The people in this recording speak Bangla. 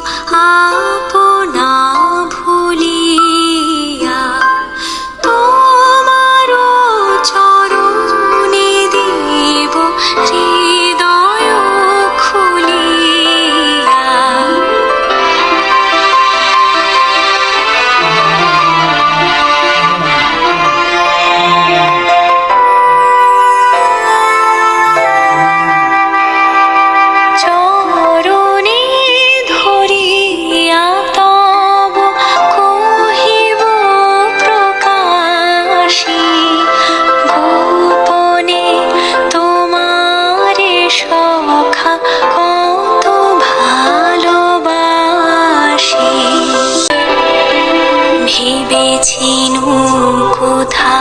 ハート মুখা কত ভালোবাসি। ভেবেছি কোথা